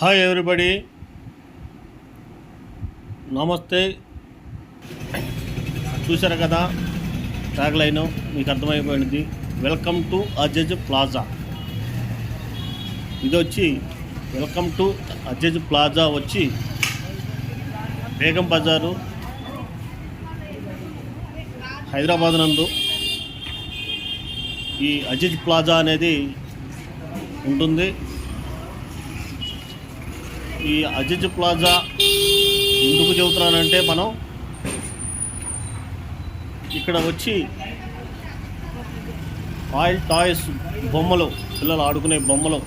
Hi everybody నమస్తే చూశారు కదా? ట్యాగ్ లైన్ మీకు అర్థమైపోయింది. వెల్కమ్ టు అజజ్ ప్లాజా ఇది వచ్చి వెల్కమ్ టు అజజ్ ప్లాజా వచ్చి బేగం బజారు హైదరాబాద్ నందు ఈ అజిజ్ ప్లాజా అనేది ఉంటుంది. ఈ అజిజ్ ప్లాజా ఎందుకు చెబుతున్నానంటే మనం ఇక్కడ వచ్చి ఆయిల్ టాయ్స్ బొమ్మలు పిల్లలు ఆడుకునే బొమ్మలు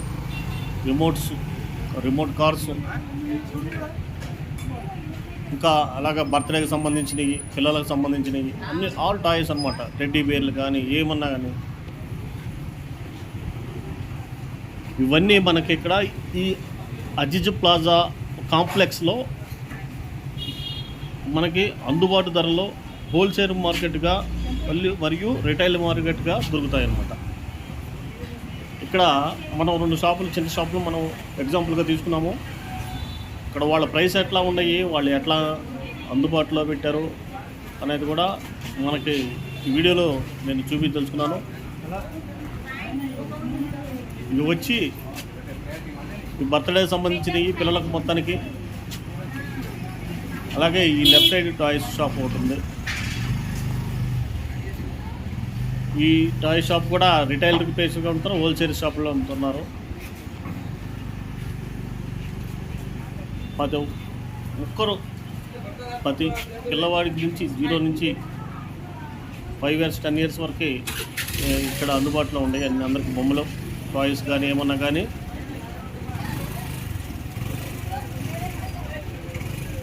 రిమోట్స్ రిమోట్ కార్స్ ఇంకా అలాగా బర్త్డేకి సంబంధించినవి పిల్లలకు సంబంధించినవి అన్ని ఆల్ టాయ్స్ అనమాట టెడ్డీ బేర్లు కానీ ఏమన్నా కానీ. ఇవన్నీ మనకి ఇక్కడ ఈ అజిజ్ ప్లాజా కాంప్లెక్స్లో మనకి అందుబాటు ధరలో హోల్సేల్ మార్కెట్గా మరియు రిటైల్ మార్కెట్గా దొరుకుతాయి అన్నమాట ఇక్కడ మనం రెండు షాపులు చిన్న షాపులు మనం ఎగ్జాంపుల్గా తీసుకున్నాము. ఇక్కడ వాళ్ళ ప్రైస్ ఎట్లా ఉన్నాయి వాళ్ళు ఎట్లా అందుబాటులో పెట్టారు అనేది కూడా మనకి ఈ వీడియోలో నేను చూపించదలుచుకున్నాను. ఇవి వచ్చి బర్త్డే సంబంధించినవి పిల్లలకు మొత్తానికి. అలాగే ఈ లెఫ్ట్ సైడ్ టాయ్స్ షాప్ ఒకటి ఉంది. ఈ టాయ్ షాప్ కూడా రిటైల్ పేసుగా అమ్ముతారు హోల్సేల్ షాప్లో అమ్ముతున్నారు ప్రతి ఒక్కరు ప్రతి పిల్లవాడి నుంచి జీరో నుంచి ఫైవ్ ఇయర్స్ టెన్ ఇయర్స్ వరకు ఇక్కడ అందుబాటులో ఉండే అన్ని బొమ్మలు టాయ్స్ కానీ ఏమన్నా కానీ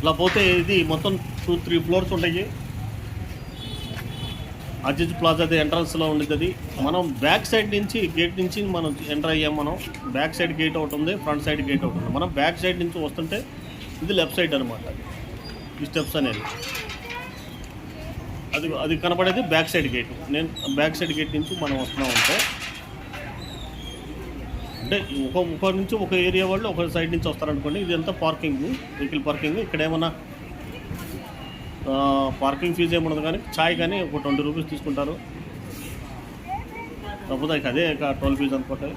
ఇలా పోతే ఇది మొత్తం టూ త్రీ ఫ్లోర్స్ ఉంటాయి. అజిజ్ ప్లాజా ఎంట్రన్స్లో ఉండేది అది. మనం బ్యాక్ సైడ్ నుంచి గేట్ నుంచి మనం ఎంటర్ అయ్యాం మనం. బ్యాక్ సైడ్ గేట్ ఒకటి ఉంది ఫ్రంట్ సైడ్ గేట్ ఒకటి ఉంది. మనం బ్యాక్ సైడ్ నుంచి వస్తుంటే ఇది లెఫ్ట్ సైడ్ అనమాట ఈ స్టెప్స్ అనేది. అది అది కనపడేది బ్యాక్ సైడ్ గేట్ నేను బ్యాక్ సైడ్ గేట్ నుంచి మనం వస్తున్నాం అంటే. అంటే ఒక ఒక నుంచి ఒక ఏరియా వాళ్ళు ఒక సైడ్ నుంచి వస్తారనుకోండి ఇది అంతా పార్కింగ్? Vehicle parking. ఇక్కడ ఏమన్నా పార్కింగ్ ఫీజు ఏముండదు కానీ ఛాయ్ కానీ ఒక ట్వంటీ రూపీస్ తీసుకుంటారు. కాకపోతే అదే ఇక టోల్ ఫీజు అనుకుంటే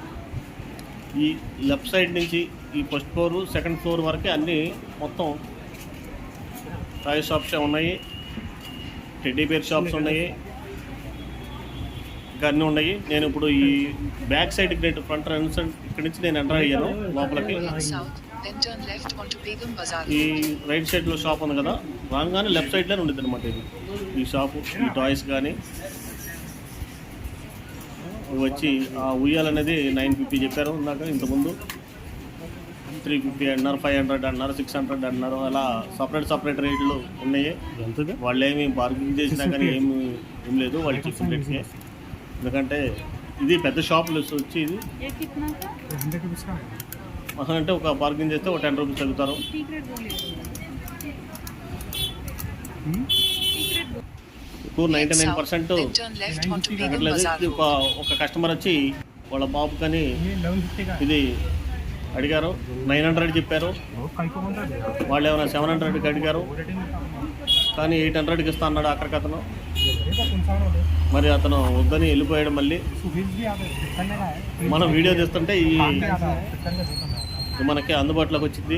ఈ లెఫ్ట్ సైడ్ నుంచి ఈ ఫస్ట్ ఫ్లోర్ సెకండ్ ఫ్లోర్ వరకే అన్నీ మొత్తం టాయ్ షాప్సే ఉన్నాయి. టెడ్డీ బేర్ షాప్స్ ఉన్నాయి. ఇంకా అన్నీ ఉన్నాయి. నేను ఇప్పుడు ఈ back side great front run ఇక్కడి నుంచి నేను ఎంటర్ అయ్యాను లోపలికి. ఈ రైట్ సైడ్లో షాప్ ఉంది కదా రాగానే లెఫ్ట్ సైడ్లోనే ఉండేది అనమాట ఇది. ఈ షాపు ఈ టాయ్స్ కానీ ఇవి వచ్చి ఆ ఉయ్యాల అనేది నైన్ ఫిఫ్టీ చెప్పారు ఇందాక ఇంతకుముందు. త్రీ ఫిఫ్టీ అన్నారు ఫైవ్ హండ్రెడ్ అన్నారు సిక్స్ హండ్రెడ్ అన్నారు అలా సపరేట్ సపరేట్ రేట్లు ఉన్నాయి. వాళ్ళు ఏమి బార్గెనింగ్ చేసినా కానీ ఏమి ఏం లేదు వాళ్ళు చెప్పిన రేట్కే ఎందుకంటే ఇది పెద్ద షాపులు వచ్చి ఇది అసలు అంటే ఒక బార్గెన్ చేస్తే ఒక టెన్ రూపీస్ తగ్గుతారు టూ నైంటీ నైన్ పర్సెంట్ ఒక ఒక కస్టమర్ వచ్చి వాళ్ళ బాబు కానీ ఇది అడిగారు. నైన్ హండ్రెడ్ చెప్పారు. వాళ్ళు ఏమైనా సెవెన్ హండ్రెడ్కి అడిగారు. కానీ ఎయిట్ హండ్రెడ్కి ఇస్తా అన్నాడు అక్కడికి అతను. మరి అతను వద్దని వెళ్ళిపోయాడు మళ్ళీ. మనం వీడియో తీస్తుంటే ఈ మనకి అందుబాటులోకి వచ్చింది.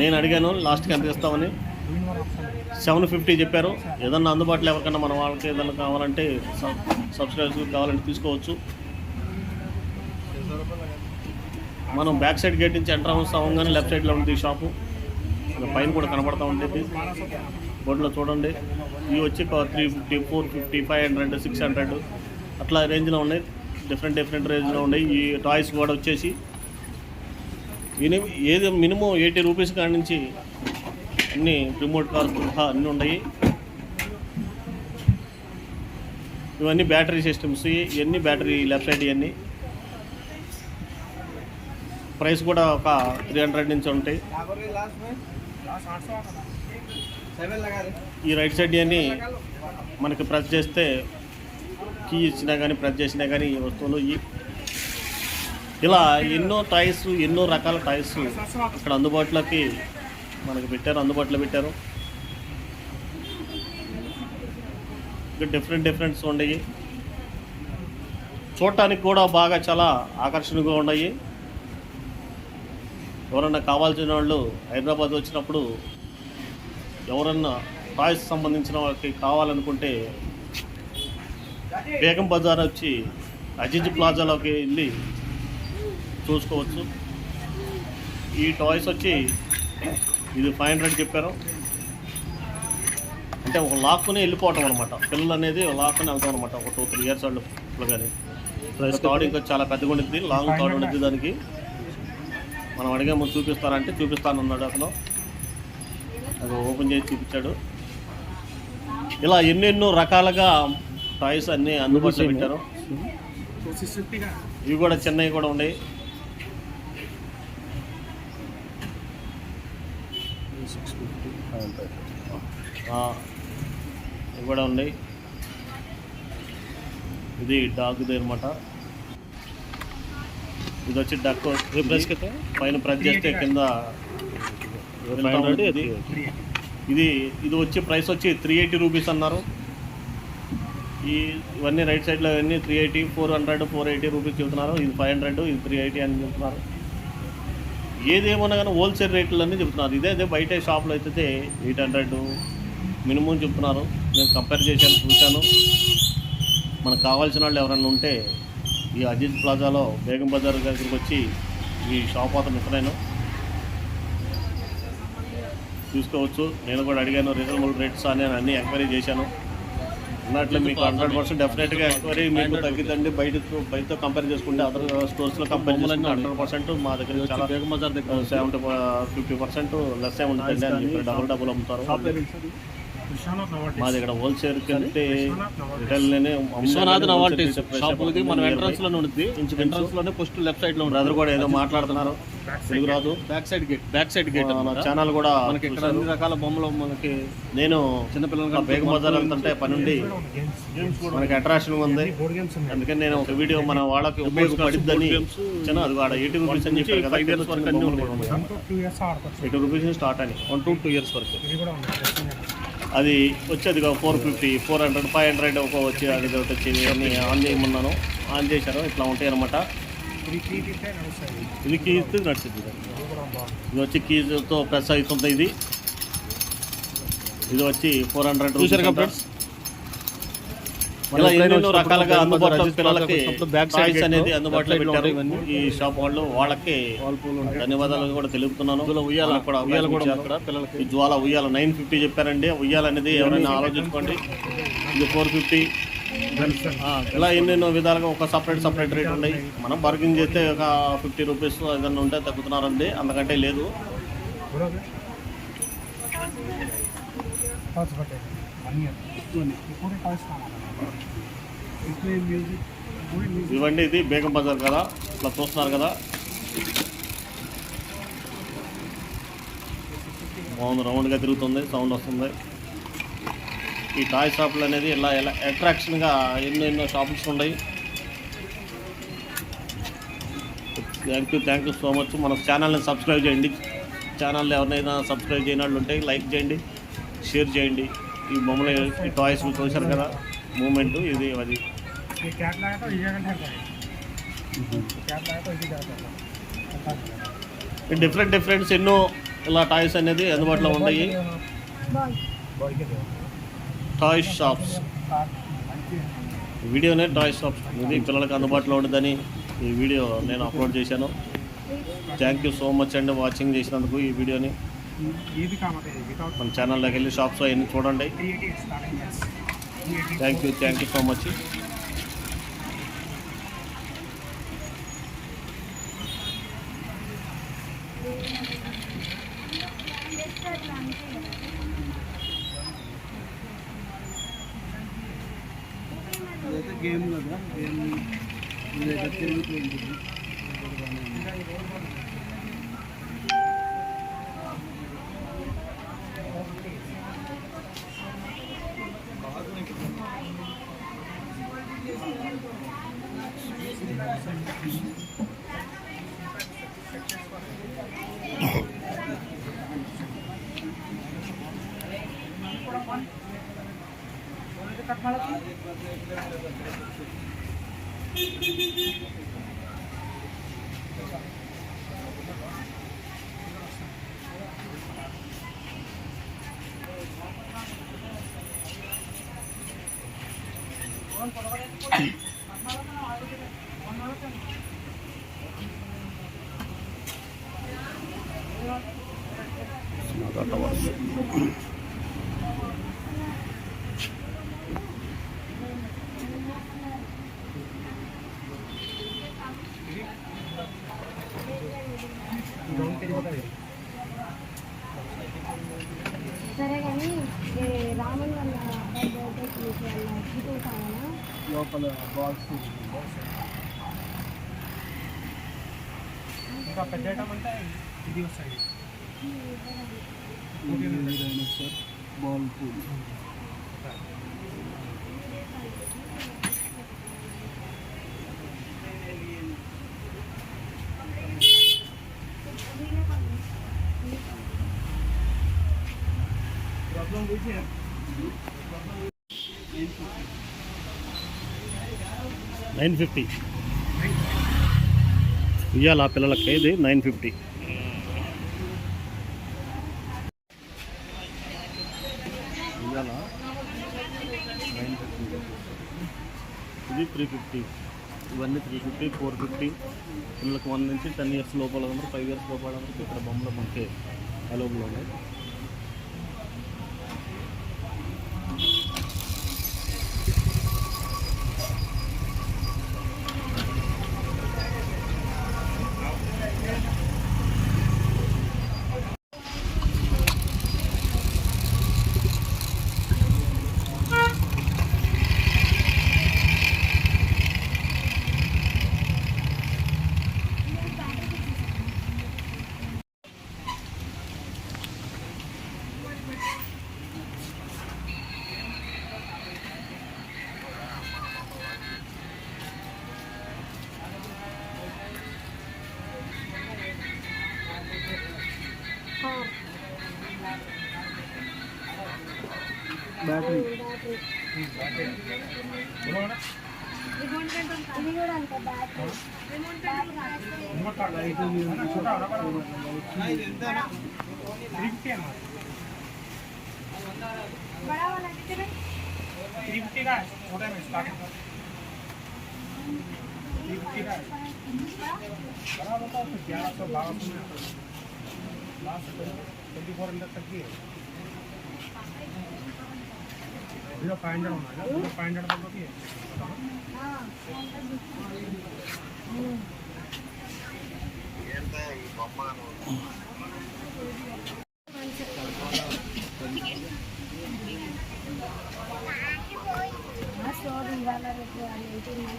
నేను అడిగాను లాస్ట్కి ఎంత ఇస్తామని. సెవెన్ ఫిఫ్టీ చెప్పారు. ఏదన్నా అందుబాటులో ఎవరికన్నా మన వాళ్ళకి ఏదన్నా కావాలంటే సబ్స్క్రైబర్స్ కావాలంటే తీసుకోవచ్చు. మనం బ్యాక్ సైడ్ గేట్ నుంచి ఎంటర్ అవసరం కానీ లెఫ్ట్ సైడ్లో ఉంది షాపు. పైన కూడా కనబడతా ఉండేది బోర్డులో చూడండి. ఇవి వచ్చి three fifty four fifty five hundred six hundred అట్లా రేంజ్లో ఉన్నాయి. డిఫరెంట్ డిఫరెంట్ రేంజ్లో ఉన్నాయి. ఈ టాయ్స్ కూడా వచ్చేసి మినిమం ఏది మినిమం ఎయిటీ రూపీస్ కాడి నుంచి అన్ని రిమోట్ కార్స్ అన్నీ ఉన్నాయి. ఇవన్నీ బ్యాటరీ సిస్టమ్స్ ఇవన్నీ బ్యాటరీ లెఫ్ట్ సైడ్ ఇవన్నీ. ప్రైస్ కూడా ఒక త్రీ హండ్రెడ్ నుంచి ఉంటాయి. ఈ రైట్ సైడ్ ఇవన్నీ మనకి ప్రెస్ చేస్తే కీ ఇచ్చినా కానీ ప్రెస్ చేసినా కానీ ఈ వస్తువులు ఈ ఇలా ఎన్నో టైర్స్ ఎన్నో రకాల టైర్స్ ఇక్కడ అందుబాటులోకి మనకు పెట్టారు అందుబాటులో పెట్టారు. ఇక్కడ డిఫరెంట్ డిఫరెంట్స్ ఉండయి చూడటానికి కూడా బాగా చాలా ఆకర్షణగా ఉన్నాయి. ఎవరన్నా కావాల్సిన వాళ్ళు హైదరాబాద్ వచ్చినప్పుడు ఎవరన్నా టాయ్స్ సంబంధించిన వాళ్ళకి కావాలనుకుంటే బేగం బజార్ వచ్చి అజిజ్ ప్లాజాలోకి వెళ్ళి చూసుకోవచ్చు. ఈ టాయ్స్ వచ్చి ఇది ఫైవ్ హండ్రెడ్ చెప్పారు. అంటే ఒక లాక్కుని వెళ్ళిపోవటం అనమాట పిల్లలు అనేది లాక్కుని వెళ్తాం అనమాట ఒక టూ త్రీ ఇయర్స్ వాళ్ళు కానీ. థర్డ్ ఇంకా చాలా పెద్దగా ఉంటుంది లాంగ్ థర్డ్ ఉంటుంది దానికి. మనం అడిగాము చూపిస్తారంటే చూపిస్తానన్నాడు అతను. అది ఓపెన్ చేసి చూపించాడు. ఇలా ఎన్నెన్నో రకాలుగా టాయ్స్ అన్నీ అందుబాటులో పెట్టారు. ఇవి కూడా చిన్నవి కూడా ఉన్నాయి. ఇవి కూడా ఉన్నాయి. ఇది డాగ్ది అనమాట ఇది వచ్చి డక్ పైన ప్రెస్ చేస్తే కింద ఇది ఇది వచ్చి ప్రైస్ వచ్చి త్రీ ఎయిటీ రూపీస్ అన్నారు. ఈ ఇవన్నీ రైట్ సైడ్లో ఇవన్నీ three eighty four hundred four eighty rupees చెబుతున్నారు. ఇది ఫైవ్ హండ్రెడ్ ఇది త్రీ ఎయిటీ అని చెప్తున్నారు ఏదేమన్నా కానీ హోల్సేల్ రేట్లన్నీ చెప్తున్నారు ఇదే అదే బయట షాప్లో అయితే ఎయిట్ హండ్రెడ్ మినిమం చెప్తున్నారు నేను కంపేర్ చేశాను చూశాను. మనకు కావాల్సిన వాళ్ళు ఎవరైనా ఉంటే ఈ అజిత్ ప్లాజాలో బేగం బజార్ దగ్గరికి వచ్చి ఈ షాప్ అతను ఇస్తున్నాను చూసుకోవచ్చు. నేను కూడా అడిగాను రీజనబుల్ రేట్స్ అని నేను అన్ని ఎంక్వైరీ చేశాను. అన్నట్లు మీకు హండ్రెడ్ పర్సెంట్ డెఫినెట్గా ఎంక్వైరీ మీకు తగ్గిద్దండి. బయట బయటతో కంపేర్ చేసుకుంటే అదర్ స్టోర్స్లో కంపేర్ చేసుకుంటే హండ్రెడ్ పర్సెంట్ మా దగ్గర చాలా సెవెంటీ ఫిఫ్టీ పర్సెంట్ లెస్ చెప్పి డబుల్ డబుల్ అమ్ముతారు. మా దగ్గర హోల్సేల్ కంటే రిటైల్లోనే విశ్వనాథ్ నవాల్టీ షాప్ ఇది మన మన ఎంట్రన్స్లోనే ఉంది ఎంట్రన్స్లోనే ఫస్ట్ లెఫ్ట్ సైడ్లో ఉంది బ్రదర్ కూడా ఏదో మాట్లాడుతున్నారు. తెలుగు రాదు back side gate back side gate మన ఛానల్ కూడా మనకి ఇక్కడ. అన్ని రకాల బొమ్మలు మనకి నేను చిన్నపిల్లలు బేగం బజార్ వెళ్తుంటే పనుండి మనకి అట్రాక్షన్ ఉంది. బోర్డ్ గేమ్స్ ఉన్నాయి. అందుకని నేను ఒక వీడియో మన వాళ్ళకి ఉపయోగపడిద్దని చిన్న అది కూడా ఎయిటీ రూపీస్ అని చెప్పారు కదా ఇయర్స్ వరకు అన్ని ఎయిటీ రూపీస్ స్టార్ట్ అని వన్ టు టూ ఇయర్స్ వరకు ఇది కూడా ఉంది అది వచ్చేది four fifty four hundred five hundred ఒక వచ్చి అది ఒకటి వచ్చి అన్ని ఆన్ చేయమన్నాను ఆన్ చేశారు ఇట్లా ఉంటాయి అనమాట ఇది కీజ్ నడిచింది ఇది. వచ్చి కీజ్తో ప్రెస్ అవుతుంది ఇది. ఇది వచ్చి ఫోర్ హండ్రెడ్ చూశారుగా ఫ్రెండ్స్ ఇలా ఎన్నెన్నో రకాలుగా అందుబాటులో పిల్లలకి చాయిస్ అనేది అందుబాటులో పెట్టారు ఈ షాప్ వాళ్ళు వాళ్ళకి ధన్యవాదాలు కూడా తెలుపుతున్నాను. ఉయ్యాల కూడా ఉయ్యాల కూడా పిల్లలకి? జ్వాల ఉయ్యాల నైన్ ఫిఫ్టీ చెప్పారండి. ఉయ్యాల అనేది ఎవరైనా ఆలోచించుకోండి. ఇది ఫోర్ ఫిఫ్టీ ఇలా ఎన్నెన్నో విధాలుగా ఒక సపరేట్ సపరేట్ రేట్ ఉన్నాయి. మనం బర్గింగ్ చేస్తే ఒక ఫిఫ్టీ రూపీస్ ఏదైనా ఉంటే తగ్గుతున్నారండి. అందుకంటే లేదు. అన్నీ ఇప్పుడు కలుస్తాను ఇవ్వండి ఇది బేగం బజార్ కదా ఇట్లా చూస్తున్నారు కదా. బాగుంది రౌండ్గా తిరుగుతుంది సౌండ్ వస్తుంది. ఈ టాయ్ షాపులు అనేది ఇలా ఎలా అట్రాక్షన్గా ఎన్నో ఎన్నో షాపుల్స్ ఉన్నాయి. Thank you thank you so much మన ఛానల్ని సబ్స్క్రైబ్ చేయండి. ఛానల్ ఎవరినైనా సబ్స్క్రైబ్ చేయని వాళ్ళు ఉంటే లైక్ చేయండి షేర్ చేయండి. ఈ బొమ్మలు ఈ టాయ్స్ చూశారు కదా మూమెంట్ ఇది అది. ये कैट लाया तो ये घंटा का कैट लाया तो इसी जाता है డిఫరెంట్ డిఫరెంట్స్ ఎన్నో ఇలా టాయ్స్ అనేది అందుబాటులో ఉన్నాయి बॉय के दो టాయ్ షాప్స్ ఈ వీడియోనే టాయ్ షాప్స్ ఇది పిల్లలకు అందుబాటులో ఉండదని ఈ వీడియో నేను అప్లోడ్ చేశాను థ్యాంక్ యూ సో మచ్ అండి వాచింగ్ చేసినందుకు ఈ వీడియోని ये भी काम आता है विदाउट మన ఛానల్లోకి వెళ్ళి షాప్స్ అవన్నీ చూడండి 380 starting price 380 thank you thank you so much game కదా గేమ్ తిరుగుతుంది Naga Towers. గ్రౌండ్ తిరిగిపోతుంది సరే కానీ ఏ రాముని వల్ల అబ్బాయి బర్త్డేకి వాళ్ళ ఫోటో కావాలా లోపల బాక్స్ ఇంకా పెద్ద ఐటమ్ అంటే ఇది వస్తాయి sir ball pool nine fifty. ఇవ్వాలి ఆ పిల్లలకి ఇది నైన్ ఫిఫ్టీ. ఇవ్వాలా నైన్ ఫిఫ్టీ. ఇది త్రీ ఫిఫ్టీ. ఇవన్నీ త్రీ ఫిఫ్టీ ఫోర్ ఫిఫ్టీ. పిల్లలకు వన్ నుంచి టెన్ ఇయర్స్ లోపల ఫైవ్ ఇయర్స్ లోపల అందరికి ఇక్కడ బొమ్మలు మనకి అవైలబుల్ ఉన్నాయి. बड़ा वाला थ्री फिफ्टी का है छोटा में स्टार्टिंग थ्री फिफ्टी का है बड़ा बताओ तो ग्यारह सौ बारह सौ में लास्ट ट्वेंटी फोर हंड्रेड तक की है ज़ीरो फाइव हंड्रेड होना है ज़ीरो फाइव हंड्रेड तक की है हाँ।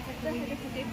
ఎయిటీన్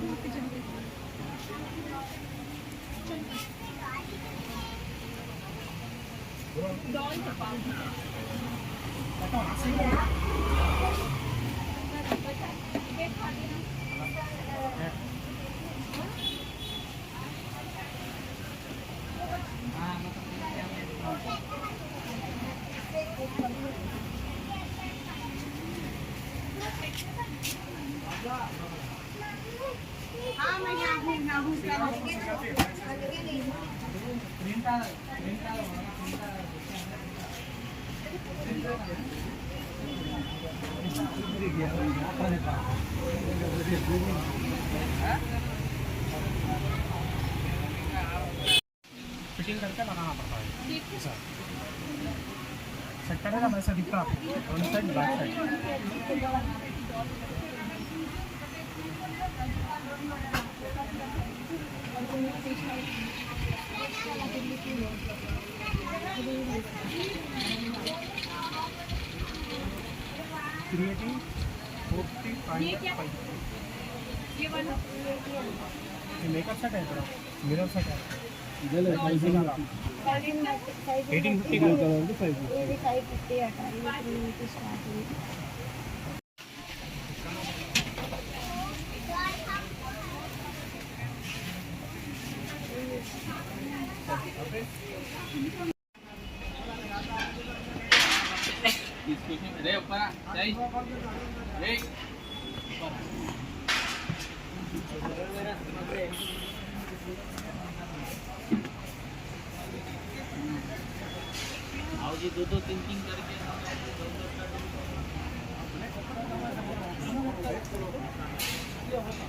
फिटिंग करके लगाना पड़ता है। सेक्टर है। ना वैसा दिखता one side back side creating forty five ये मेकअप सेट है मेरा सेट है। ఎయిటీన్ ఫిఫ్టీ ఇది ఫైవ్ ఫిఫ్టీ అట ఇది త్రీ రూపీస్ స్టార్టింగ్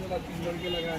वाला तीन लड़के लगा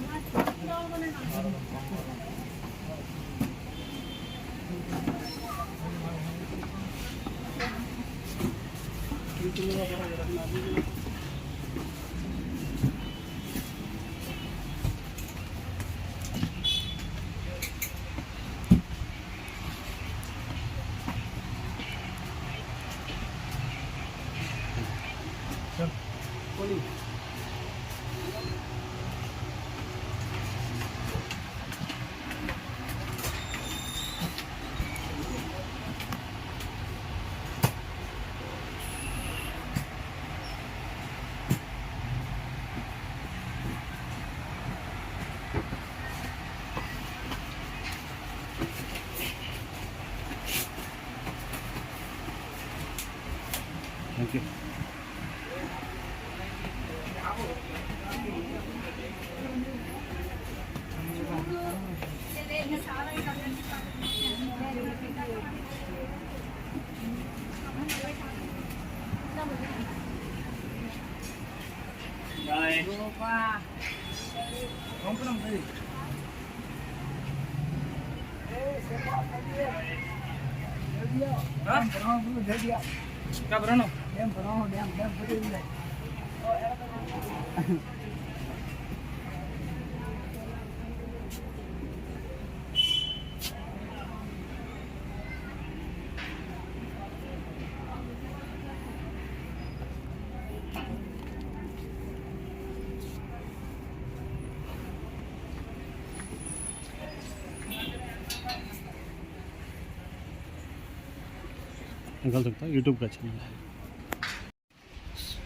よろしくお願いします。Rồi. Không có làm gì. Hả? Em ભરવાનો ડેમ ભરવાનો ડેમ ડેમ ભરી જાય 감사합니다. 유튜브 같이.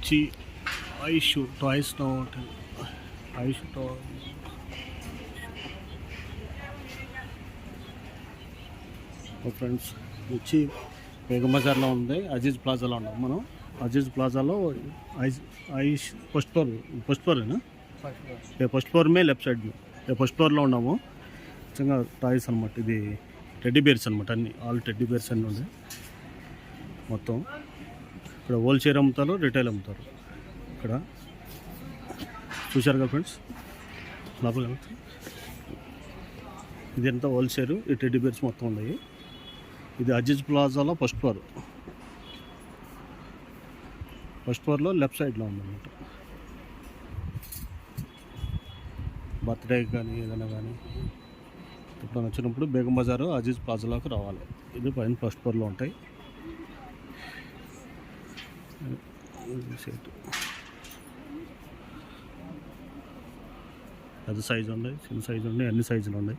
지 ఆయుష్ టాయ్స్తో ఉంటుంది. ఆయుష్ టాయ్స్ ఫ్రెండ్స్ వచ్చి బేగంబజార్లో ఉంది. అజీజ్ ప్లాజాలో ఉన్నాం మనం. అజీజ్ ప్లాజాలో ఆయుష్ ఫస్ట్ ఫ్లోర్ ఫస్ట్ ఫ్లోరేనా ఫస్ట్ ఫ్లోర్ మే లెఫ్ట్ సైడ్ ఫస్ట్ ఫ్లోర్లో ఉన్నాము. నిజంగా టాయ్స్ అనమాట ఇది టెడ్డీ బేర్స్ అనమాట అన్ని. ఆల్ టెడ్డీ బేర్స్ అన్నీ ఉన్నాయి. మొత్తం. ఇక్కడ హోల్సేల్ అమ్ముతారు రిటైల్ అమ్ముతారు. ఇక్కడ. చూశారుగా ఫ్రెండ్స్? లోపల ఇదంతా హోల్సేల్ ఈ టెడ్డీ బేర్స్ మొత్తం ఉన్నాయి. ఇది అజీజ్ ప్లాజాలో ఫస్ట్ ఫ్లోర్. ఫస్ట్ ఫ్లోర్లో లెఫ్ట్ సైడ్లో ఉందన్నమాట. బర్త్డే కానీ ఏదైనా కానీ ఇప్పుడు వచ్చినప్పుడు బేగం బజారు అజీజ్ ప్లాజాలోకి రావాలి. ఇది పైన ఫస్ట్ ఫ్లోర్లో ఉంటాయి. ఇది పెద్ద సైజు ఉన్నాయి చిన్న సైజు ఉన్నాయి అన్ని సైజులు ఉన్నాయి.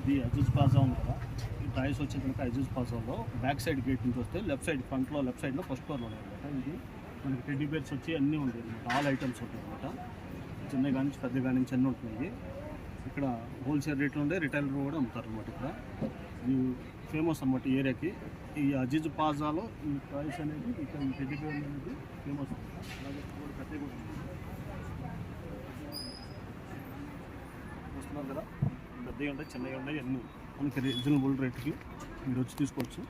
ఇది అజూజ్ పాజా ఉంది కదా. ఈ టాయిస్ వచ్చే కనుక అజూజ్ పాజాలో బ్యాక్ సైడ్ గేట్ నుంచి వస్తే లెఫ్ట్ సైడ్ ఫ్రంట్లో లెఫ్ట్ సైడ్లో ఫస్ట్ ఫ్లోర్లో ఉన్నాయి అనమాట ఇది మనకి టెడ్డీ బేర్స్ వచ్చి అన్నీ ఉంటాయి అనమాట ఆల్ ఐటమ్స్ ఉంటాయి అనమాట చిన్న కానించి పెద్ద కానించి అన్నీ ఉంటుంది ఇక్కడ హోల్సేల్ రేట్లో ఉండే రిటైలర్ కూడా అమ్ముతారు అనమాట ఇక్కడ. ఇది ఫేమస్ అనమాట ఈ ఏరియాకి ఈ అజీజ్ పాజాలో ఈ ప్రైస్ అనేది ఇక్కడ ఈ టెడ్డీ బేర్ అనేది ఫేమస్ అలాగే కూడా పెద్దవి కూడా ఉన్నాయి. చూస్తున్నారు కదా? పెద్దవి ఉంటాయి చిన్నవి ఉంటాయి అన్నీ మనకి రీజనబుల్ రేట్కి మీరు వచ్చి తీసుకోవచ్చు.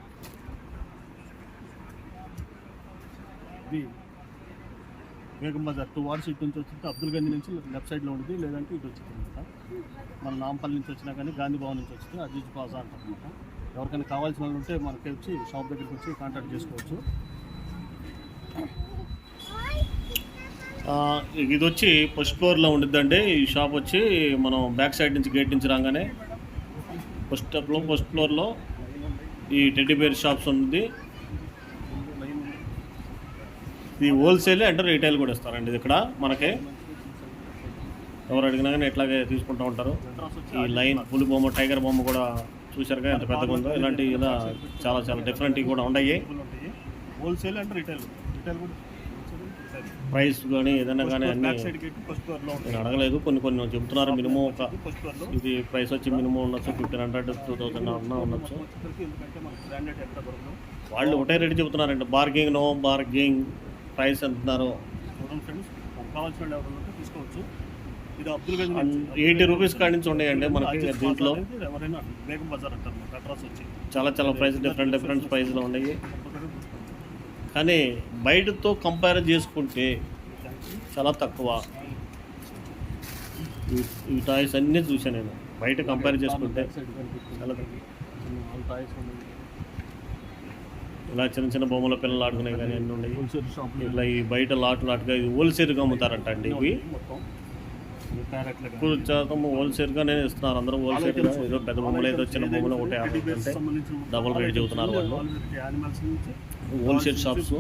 ఇది బేగంబజార్ టూ వార్డ్స్ ఇటు నుంచి వచ్చింది అబ్దుల్ గంజ్ నుంచి లెఫ్ట్ సైడ్లో ఉంటుంది లేదంటే ఇటు వచ్చింది అనమాట. మన నాంపల్లి నుంచి వచ్చినా కానీ గాంధీ భవన్ నుంచి వచ్చింది అజీజ్ ప్లాజా అంటారనమాట. ఎవరికైనా కావాల్సిన వాళ్ళు ఉంటే మనకి వచ్చి షాప్ దగ్గరికి వచ్చి కాంటాక్ట్ చేసుకోవచ్చు. ఇది వచ్చి ఫస్ట్ ఫ్లోర్లో ఉండిద్దండి. ఈ షాప్ వచ్చి మనం బ్యాక్ సైడ్ నుంచి గేట్ నుంచి రాగానే ఫస్ట్ స్టెప్లో ఫస్ట్ ఫ్లోర్లో ఈ టెడ్డీ బేర్ షాప్స్ ఉంది. ఇది హోల్సేల్ అంటే రీటైల్ కూడా ఇస్తారండి ఇక్కడ మనకి. ఎవరు అడిగినా కానీ ఇట్లాగే తీసుకుంటూ ఉంటారు. ఈ లైన్ పులి బొమ్మ టైగర్ బొమ్మ కూడా చూశారుగా ఎంత పెద్దగా ఉందో. ఇలాంటి ఇలా చాలా చాలా డిఫరెంట్ కూడా ఉన్నాయి. Wholesale and retail. రిటైల్ కూడా ప్రైస్ కానీ ఏదైనా కానీ అన్ని నేను అడగలేదు. కొన్ని కొన్ని చెబుతున్నారు మినిమం ఒక ఇది ప్రైస్ వచ్చి మినిమం ఉండొచ్చు. ఫిఫ్టీన్ హండ్రెడ్ టూ థౌసండ్ అన్న ఉండొచ్చు. వాళ్ళు ఒకటే రేటు చెబుతున్నారండి. బార్గింగ్ నో బార్గింగ్ ప్రైస్ కావాల్సిన తీసుకోవచ్చు ఇది అబ్దుల్ గంజ్ ఎయిటీ రూపీస్ కాడి నుంచి ఉన్నాయండి మనకి దీంట్లో ఎవరైనా బేగం బజార్ అంటారు అడ్రస్ వచ్చి చాలా చాలా ప్రైస్ డిఫరెంట్ డిఫరెంట్ ప్రైస్లో ఉన్నాయి కానీ బయటతో కంపేర్ చేసుకుంటే చాలా తక్కువ ఈ- ఈ టాయ్స్ అన్నీ చూసాను నేను బయట కంపేర్ చేసుకుంటే చాలా తక్కువ ఇలా చిన్న చిన్న బొమ్మల పిల్లలు ఆడుకునే కానీ అన్నీ ఉన్నాయి. ఇట్లా ఈ బయట లాట్ లాట్గా ఇది హోల్సేల్గా అమ్ముతారంట అండి ఇవి. ఇప్పుడు శాతం హోల్సేల్గానే ఇస్తున్నారు. అందరూ హోల్సేల్గా ఏదో పెద్ద బొమ్మలు ఏదో చిన్న బొమ్మలు ఒకటి డబుల్ రేట్ చెబుతున్నారు వాళ్ళు. హోల్సేల్ షాప్స్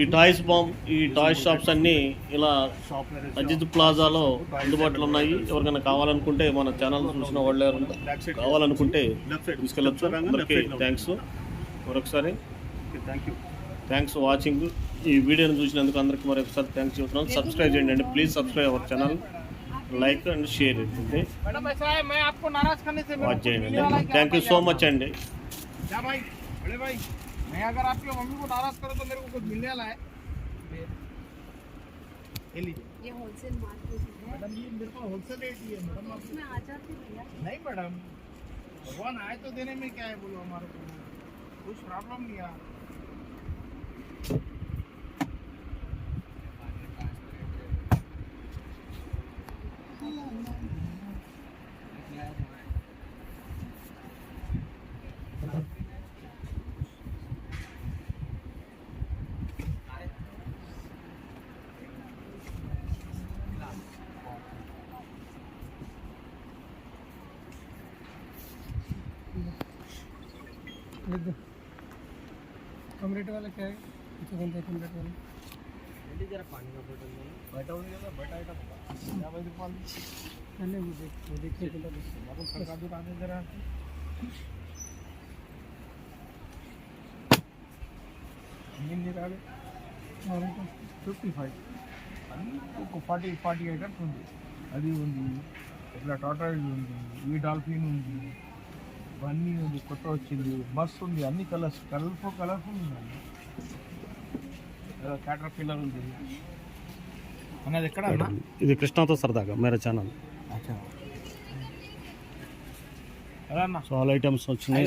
ఈ టాయ్స్ బాంబ్ ఈ టాయ్ షాప్స్ అన్నీ ఇలా అజిత్ ప్లాజాలో అందుబాటులో ఉన్నాయి. ఎవరికైనా కావాలనుకుంటే మన ఛానల్ చూసిన వాళ్ళు ఎవరు కావాలనుకుంటే తీసుకెళ్ళచ్చు. అందరికీ థ్యాంక్స్ మరొకసారి థ్యాంక్స్ ఫర్ థ్యాంక్స్ వాచింగ్ ఈ వీడియోని చూసినందుకు అందరికీ మరొకసారి ఒకసారి థ్యాంక్స్ చెప్తున్నాను సబ్స్క్రైబ్ చేయండి అండి. Please subscribe our channel like and. Share watch చేయండి థ్యాంక్ యూ సో మచ్ అండి. मैं अगर आपकी मम्मी को नाराज़ करो तो मेरे को कुछ मिलने वाला है। ये लीजिए। ये होलसेल मार्केट है। मैडम ये मेरे को होलसेल रेट ही है मैडम आप इसमें आ जाते भैया। नहीं मैडम। भगवान आए तो देने में क्या है बोलो हमारे को? कुछ प्रॉब्लम नहीं है कम रेट वाला क्या है कुछ कम कम रेट वाला బయట ఉంది కదా బయట ఐటమ్ యాభై రూపాయలు అన్నీ देखिए अपन सरका दुकान है जरा ఇంజిన్ రాదు ఫిఫ్టీ ఫైవ్ అన్ని ఒక ఫార్టీ ఫార్టీ ఐటమ్స్ ఉంది అది ఉంది ఇట్లా టాటాయిల్ ఉంది ఈ డాల్ఫిన్ ఉంది బన్నీ ఉంది కొత్త వచ్చింది బస్ ఉంది అన్ని కలర్స్ కలర్ఫుల్ కలర్ఫుల్ ఉంది క్యాటర్ పిల్లర్ ఉంది. అన్నది ఎక్కడ అన్నా? ఇది కృష్ణాతో సరదాగా మేరా ఛానల్. ఎలా అన్న? సో ఆల్ ఐటమ్స్ వచ్చినాయి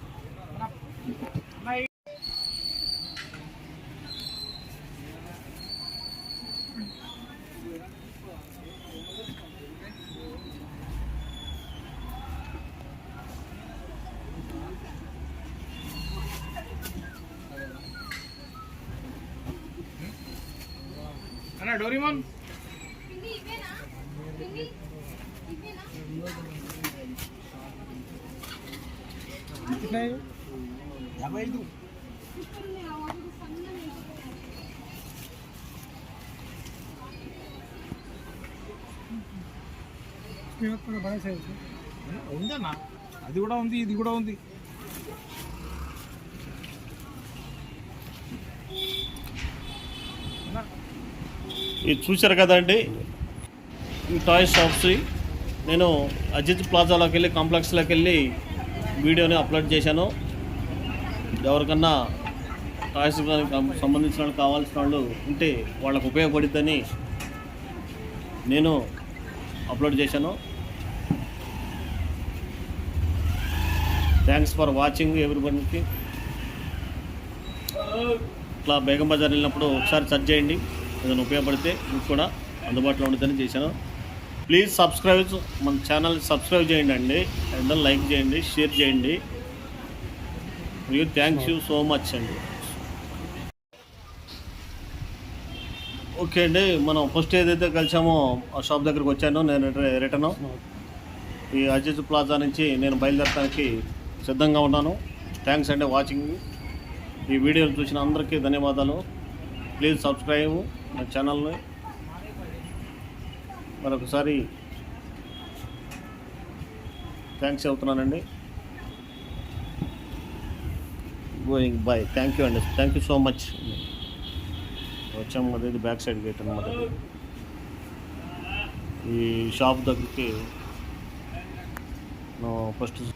యాభై ఐదు. ఉందన్నా అది కూడా ఉంది ఇది కూడా ఉంది. ఇది చూశారు కదండి ఈ టాయ్ షాప్స్. నేను అజిత్ ప్లాజాలోకి వెళ్ళి కాంప్లెక్స్లోకి వెళ్ళి వీడియోని అప్లోడ్ చేశాను. ఎవరికన్నా టాయ్స్ సంబంధించిన వాళ్ళు కావాల్సిన వాళ్ళు ఉంటే వాళ్ళకు ఉపయోగపడుద్దని నేను అప్లోడ్ చేశాను. థ్యాంక్స్ ఫర్ వాచింగ్ ఎవ్రీబడికి ఇట్లా బేగం బజార్ వెళ్ళినప్పుడు ఒకసారి సెర్చ్ చేయండి. ఏదైనా ఉపయోగపడితే మీకు కూడా అందుబాటులో ఉంటుందని చేశాను. ప్లీజ్ సబ్స్క్రైబ్ మన ఛానల్ సబ్స్క్రైబ్ చేయండి అండి. లైక్ చేయండి షేర్ చేయండి. మరియు థ్యాంక్స్ యూ సో మచ్ అండి ఓకే అండి మనం ఫస్ట్ ఏదైతే కలిసామో ఆ షాప్ దగ్గరికి వచ్చానో నేను రిటర్న్ ఈ అజిత్ ప్లాజా నుంచి నేను బయలుదేరడానికి సిద్ధంగా ఉన్నాను. థ్యాంక్స్ అండి వాచింగ్ ఈ వీడియోలు చూసిన అందరికీ ధన్యవాదాలు. ప్లీజ్ సబ్స్క్రైబ్ నా ఛానల్ని మరొకసారి థ్యాంక్స్ చెబుతున్నానండి. గోయింగ్ బాయ్ థ్యాంక్ యూ అండి థ్యాంక్ యూ సో మచ్ వచ్చాము అదే బ్యాక్ సైడ్ గేట్ అనమాట ఈ షాప్ దగ్గరికి ఫస్ట్